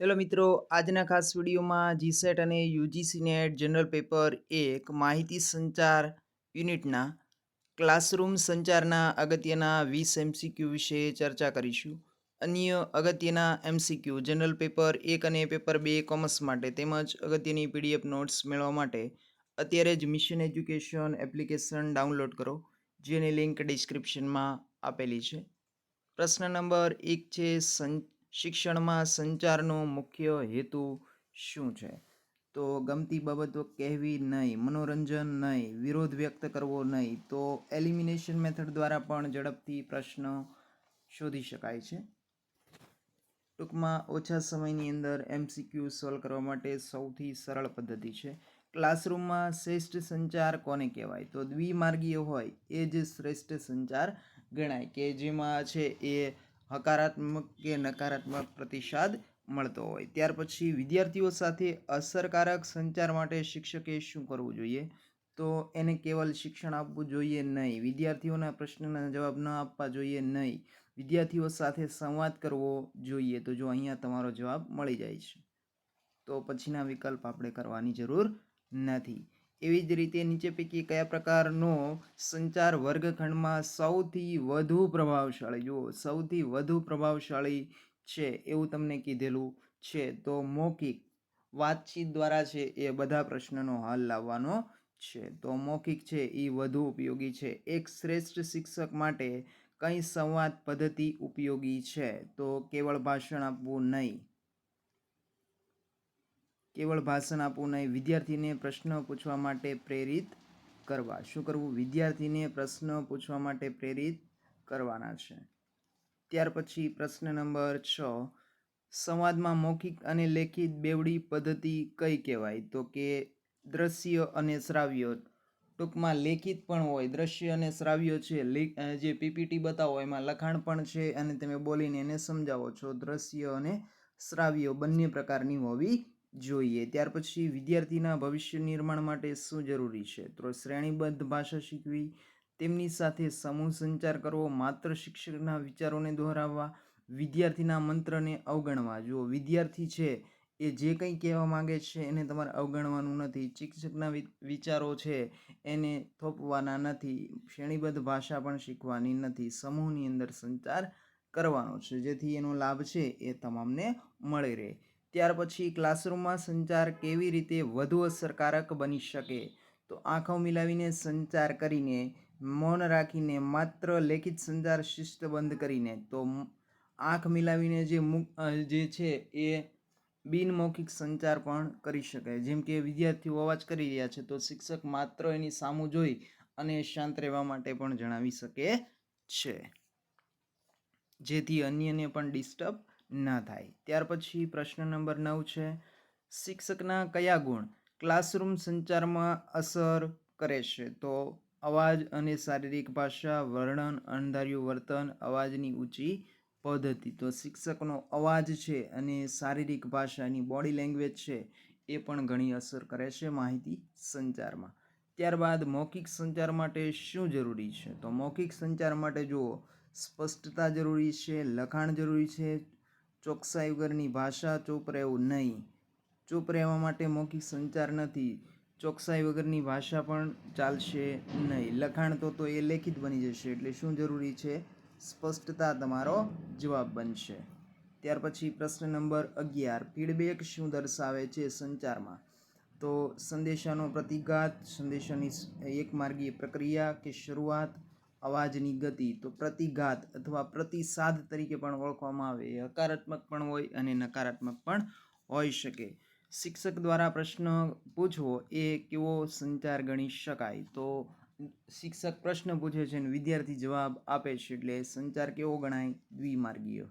Hello મિત્રો, આજના ખાસ વિડીયોમાં જીસેટ અને યુજીસી નેટ જનરલ પેપર એક માહિતી સંચાર યુનિટના ક્લાસરૂમ સંચારના અગત્યના વીસ એમસીક્યુ વિશે ચર્ચા કરીશું. અન્ય અગત્યના એમસીક્યુ જનરલ પેપર એક અને પેપર બે કોમર્સ માટે તેમજ અગત્યની પીડીએફ નોટ્સ મેળવવા માટે અત્યારે જ મિશન એજ્યુકેશન એપ્લિકેશન ડાઉનલોડ કરો, જેની લિંક ડિસ્ક્રિપ્શનમાં આપેલી છે. પ્રશ્ન નંબર એક છે સં શિક્ષણમાં સંચારનો મુખ્ય હેતુ શું છે? તો ગમતી બાબતો કહેવી નહીં, મનોરંજન નહીં, વિરોધ વ્યક્ત કરવો નહીં, તો એલિમિનેશન મેથડ દ્વારા પણ ઝડપથી પ્રશ્ન શોધી શકાય છે. ટૂંકમાં, ઓછા સમયની અંદર એમસીક્યુ સોલ્વ કરવા માટે સૌથી સરળ પદ્ધતિ છે. ક્લાસરૂમમાં શ્રેષ્ઠ સંચાર કોને કહેવાય? તો દ્વિમાર્ગીય હોય એ જ શ્રેષ્ઠ સંચાર ગણાય કે જેમાં છે એ હકારાત્મક કે નકારાત્મક પ્રતિસાદ મળતો હોય. ત્યાર પછી વિદ્યાર્થીઓ સાથે અસરકારક સંચાર માટે શિક્ષકે શું કરવું જોઈએ? તો એને કેવલ શિક્ષણ આપવું જોઈએ નહીં. વિદ્યાર્થીઓના પ્રશ્નના જવાબ ન આપવા જોઈએ નહીં. વિદ્યાર્થીઓ સાથે સંવાદ કરવો જોઈએ. તો જો અહીંયા તમારો જવાબ મળી જાય છે. તો પછીના વિકલ્પ આપણે કરવાની જરૂર નથી. એવી જ રીતે નીચે પૈકી કયા પ્રકારનો સંચાર વર્ગખંડમાં સૌથી વધુ પ્રભાવશાળી? જુઓ, સૌથી વધુ પ્રભાવશાળી છે એવું તમને કીધેલું છે. તો મૌખિક વાતચીત દ્વારા છે એ બધા પ્રશ્નનો હલ લાવવાનો છે. તો મૌખિક છે એ વધુ ઉપયોગી છે. એક શ્રેષ્ઠ શિક્ષક માટે કઈ સંવાદ પદ્ધતિ ઉપયોગી છે? તો કેવળ ભાષણ આપવું નહીં. કેવળ ભાષણ આપવું નહીં, વિદ્યાર્થીને પ્રશ્ન પૂછવા માટે પ્રેરિત કરવા. શું કરવું? વિદ્યાર્થીને પ્રશ્ન પૂછવા માટે પ્રેરિત કરવાના છે. ત્યાર પછી પ્રશ્ન નંબર છ. સંવાદમાં મૌખિક અને લેખિત બેવડી પદ્ધતિ કઈ કહેવાય? તો કે દ્રશ્ય અને શ્રાવ્ય. ટૂંકમાં લેખિત પણ હોય. દ્રશ્ય અને શ્રાવ્ય છે. જે પીપીટી બતાવો, એમાં લખાણ પણ છે અને તમે બોલીને એને સમજાવો છો. દ્રશ્ય અને શ્રાવ્ય બંને પ્રકારની હોવી જોઈએ. ત્યાર પછી વિદ્યાર્થીના ભવિષ્ય નિર્માણ માટે શું જરૂરી છે? તો શ્રેણીબદ્ધ ભાષા શીખવી, તેમની સાથે સમૂહ સંચાર કરવો, માત્ર શિક્ષકના વિચારોને દોહરાવવા, વિદ્યાર્થીના મંત્રને અવગણવા. જો વિદ્યાર્થી છે એ જે કંઈ કહેવા માંગે છે એને તમારે અવગણવાનું નથી. શિક્ષકના વિચારો છે એને થોપવાના નથી. શ્રેણીબદ્ધ ભાષા પણ શીખવાની નથી. સમૂહની અંદર સંચાર કરવાનો છે. જેથી એનો લાભ છે એ તમામને મળી રહે. ત્યાર પછી ક્લાસરૂમમાં સંચાર કેવી રીતે વધુ અસરકારક બની શકે? તો આંખો મિલાવીને સંચાર કરીને, મૌન રાખીને, માત્ર લેખિત સંચાર શિસ્તબંધ કરીને, તો આંખ મિલાવીને જે જે છે એ બિનમૌખિક સંચાર પણ કરી શકાય. જેમ કે વિદ્યાર્થીઓ અવાજ કરી રહ્યા છે, તો શિક્ષક માત્ર એની સામું જોઈ અને શાંત રહેવા માટે પણ જણાવી શકે છે. જેથી અન્યને પણ ડિસ્ટર્બ ના થાય. ત્યાર પછી પ્રશ્ન નંબર નવ છે, શિક્ષકના કયા ગુણ ક્લાસરૂમ સંચારમાં અસર કરે છે? તો અવાજ અને શારીરિક ભાષા, વર્ણન અણધાર્યું વર્તન, અવાજની ઊંચી પદ્ધતિ. તો શિક્ષકનો અવાજ છે અને શારીરિક ભાષાની બોડી લેંગ્વેજ છે, એ પણ ઘણી અસર કરે છે માહિતી સંચારમાં. ત્યારબાદ મૌખિક સંચાર માટે શું જરૂરી છે? તો મૌખિક સંચાર માટે જુઓ, સ્પષ્ટતા જરૂરી છે, લખાણ જરૂરી છે ચોકસાઈ વગરની ભાષા ચૂપ રહેવું નહીં. ચૂપ રહેવા માટે મૌખિક સંચાર નથી. ચોકસાઈ વગરની ભાષા પણ ચાલશે નહીં. લખાણ તો તો એ લેખિત બની જશે, એટલે શું જરૂરી છે? સ્પષ્ટતા તમારો જવાબ બનશે. ત્યાર પછી પ્રશ્ન નંબર અગિયાર. ફીડબેક શું દર્શાવે છે સંચારમાં? તો સંદેશાનો પ્રતિઘાત, સંદેશાની એક માર્ગીય પ્રક્રિયા કે શરૂઆત અવાજની ગતિ તો પ્રતિઘાત અથવા પ્રતિસાદ તરીકે પણ ઓળખવામાં આવે. એ હકારાત્મક પણ હોય અને નકારાત્મક પણ હોઈ શકે. શિક્ષક દ્વારા પ્રશ્ન પૂછવો એ કેવો સંચાર ગણી શકાય? તો શિક્ષક પ્રશ્ન પૂછે છે અને વિદ્યાર્થી જવાબ આપે છે એટલે સંચાર કેવો ગણાય? દ્વિમાર્ગીય.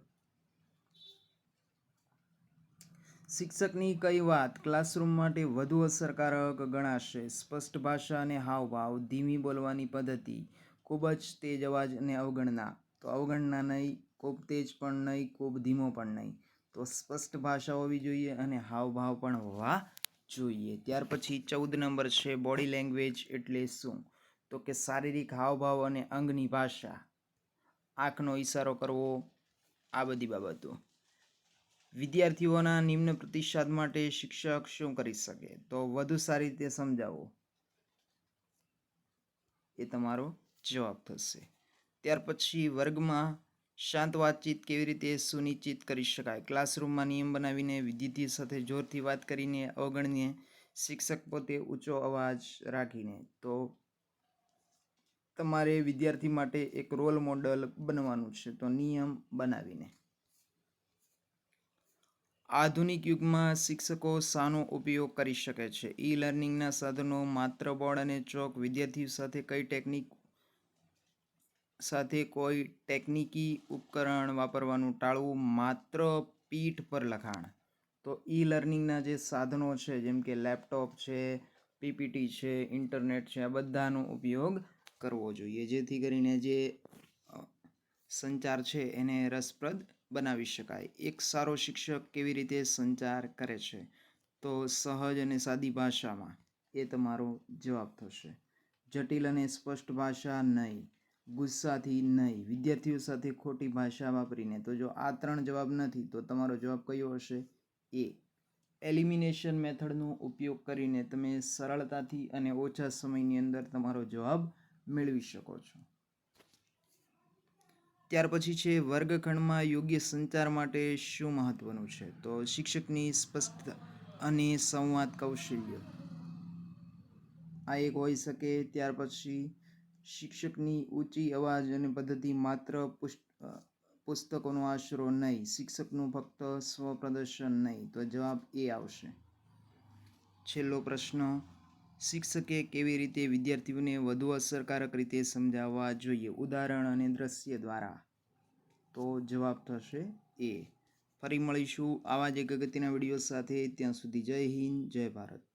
શિક્ષકની કઈ વાત ક્લાસરૂમ માટે વધુ અસરકારક ગણાશે? સ્પષ્ટ ભાષા અને હાવભાવ, ધીમી બોલવાની પદ્ધતિ ખૂબ જ તેજ અવાજ અને અવગણના. તો અવગણના નહીં, ખૂબ તેજ પણ નહીં, ખૂબ ધીમો પણ નહીં. તો સ્પષ્ટ ભાષા હોવી જોઈએ અને હાવભાવ પણ હોવા જોઈએ. ત્યાર પછી ચૌદ નંબર છે બોડી લેંગ્વેજ એટલે શું? તો કે શારીરિક હાવભાવ અને અંગની ભાષા. આંખનો ઈશારો કરવો, આ બધી બાબતો. વિદ્યાર્થીઓના નિમ્ન પ્રતિસાદ માટે શિક્ષક શું કરી શકે? તો વધુ સારી રીતે સમજાવો. એ તમારો જવાબ થશે. ત્યાર પછી વર્ગમાં શાંત વાતચીત કેવી રીતે સુનિશ્ચિત કરી શકાય? ક્લાસરૂમમાં નિયમ બનાવીને વિદ્યાર્થી સાથે જોરથી વાત કરીને અવગણીને શિક્ષક પોતે ઊંચો અવાજ રાખીને. તો તમારે વિદ્યાર્થી માટે એક રોલ મોડલ બનવાનું છે. તો નિયમ બનાવીને. આધુનિક યુગમાં શિક્ષકો શાનો ઉપયોગ કરી શકે છે. ઈ લર્નિંગના સાધનો માત્ર બોર્ડ અને ચોક વિદ્યાર્થીઓ સાથે કઈ ટેકનિક સાથે કોઈ ટેકનિકી ઉપકરણ વાપરવાનું ટાળવું માત્ર પીઠ પર લખાણ. તો ઈ લર્નિંગના જે સાધનો છે, જેમ કે લેપટોપ છે, પીપીટી છે, ઇન્ટરનેટ છે, આ બધાનો ઉપયોગ કરવો જોઈએ. જેથી કરીને જે સંચાર છે એને રસપ્રદ બનાવી શકાય. એક સારો શિક્ષક કેવી રીતે સંચાર કરે છે? તો સહજ અને સાદી ભાષામાં એ તમારો જવાબ થશે. જટિલ અને સ્પષ્ટ ભાષા નહીં. ગુસ્સાથી નહીં, વિદ્યાર્થીઓ સાથે ખોટી ભાષા વાપરીને. તો જો આ ત્રણ જવાબ નથી, તો તમારો જવાબ કયો હશે? એ. એલિમિનેશન મેથડનો ઉપયોગ કરીને તમે સરળતાથી અને ઓછા સમયની અંદર તમારો જવાબ મેળવી શકો છો. ત્યાર પછી છે, વર્ગખંડમાં યોગ્ય સંચાર માટે શું મહત્વનું છે? તો શિક્ષકની સ્પષ્ટતા અને સંવાદ કૌશલ્ય. આ એક હોઈ શકે, ત્યાર પછી શિક્ષકની ઊંચી અવાજ અને પદ્ધતિ માત્ર પુસ્ત- પુસ્તકોનો આશરો નહીં, શિક્ષકનું ફક્ત સ્વપ્રદર્શન નહીં. તો જવાબ એ આવશે. છેલ્લો પ્રશ્ન, શિક્ષકે કેવી રીતે વિદ્યાર્થીઓને વધુ અસરકારક રીતે સમજાવવા જોઈએ? ઉદાહરણ અને દ્રશ્ય દ્વારા. તો જવાબ થશે એ. ફરી મળીશું આવા જ એક અગત્યના વીડિયો સાથે. ત્યાં સુધી જય હિન્દ, જય ભારત.